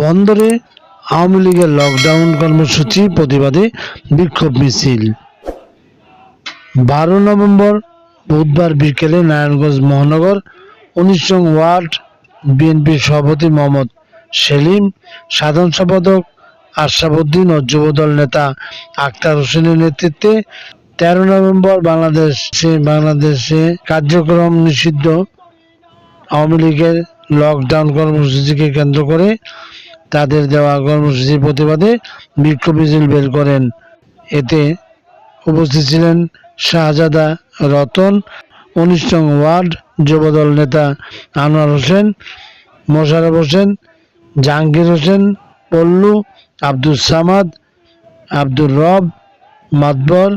বন্দরে আওয়ামী লীগের লকডাউন কর্মসূচি প্রতিবাদে বিক্ষোভ মিছিল। বারো নভেম্বর বুধবার বিকেলে নারায়ণগঞ্জ মহানগর উনিশ নং ওয়ার্ড বিএনপির সভাপতি মোহাম্মদ সেলিম, সাধারণ সম্পাদক আশরাফুদ্দিন ও যুবদল নেতা আক্তার হোসেনের নেতৃত্বে তেরো নভেম্বর বাংলাদেশে বাংলাদেশে কার্যক্রম নিষিদ্ধ। আওয়ামী লীগের লকডাউন কর্মসূচিকে কেন্দ্র করে তাদের দেওয়া কর্মসূচির প্রতিবাদে বিক্ষোভ মিছিল বের করেন। এতে উপস্থিত ছিলেন শাহজাদা রতন উনিশ নং ওয়ার্ড যুবদল নেতা আনোয়ার হোসেন মোশারফ হোসেন, জাহাঙ্গীর হোসেন, পল্লু, আব্দুল সামাদ, আব্দুর রব, মাতবর,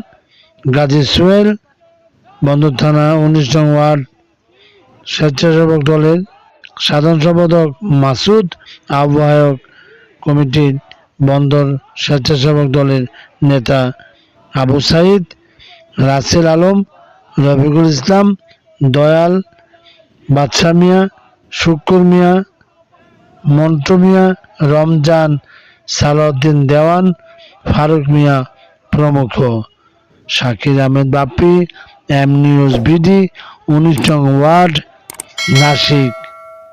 গাজী সোহেল, বন্দর থানা উনিশ নং ওয়ার্ড স্বেচ্ছাসেবক দলের সাধারণ সম্পাদক মাসুদ আহ্বায়ক কমিটির বন্দর স্বেচ্ছাসেবক দলের নেতা আবু সাইদ, রাসেল আলম, রফিকুল ইসলাম, দয়াল, বাদশা মিয়া, শুক্কুর মিয়া, মন্টু মিয়া, রমজান সালাউদ্দিন দেওয়ান, ফারুক মিয়া প্রমুখ। Shakir Ahmed Bappi, M news BD, উনিশ নং ওয়ার্ড, নাসিক।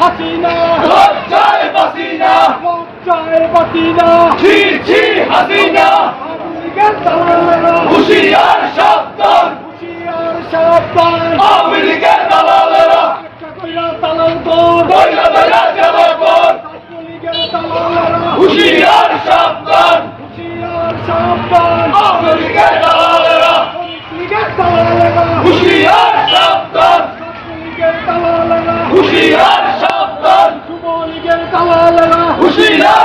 হাসিনা। লজ্জায় বাসিনা লজ্জায় বাসিনা ছি ছি হাসিনা। আমেরিকার দালালেরা। হুশিয়ার সাবধান। হুশিয়ার সাবধান। আমেরিকার দালালেরা। একটা কইরা দালাল কর কইরা দৈরা জ্বালা দালালেরা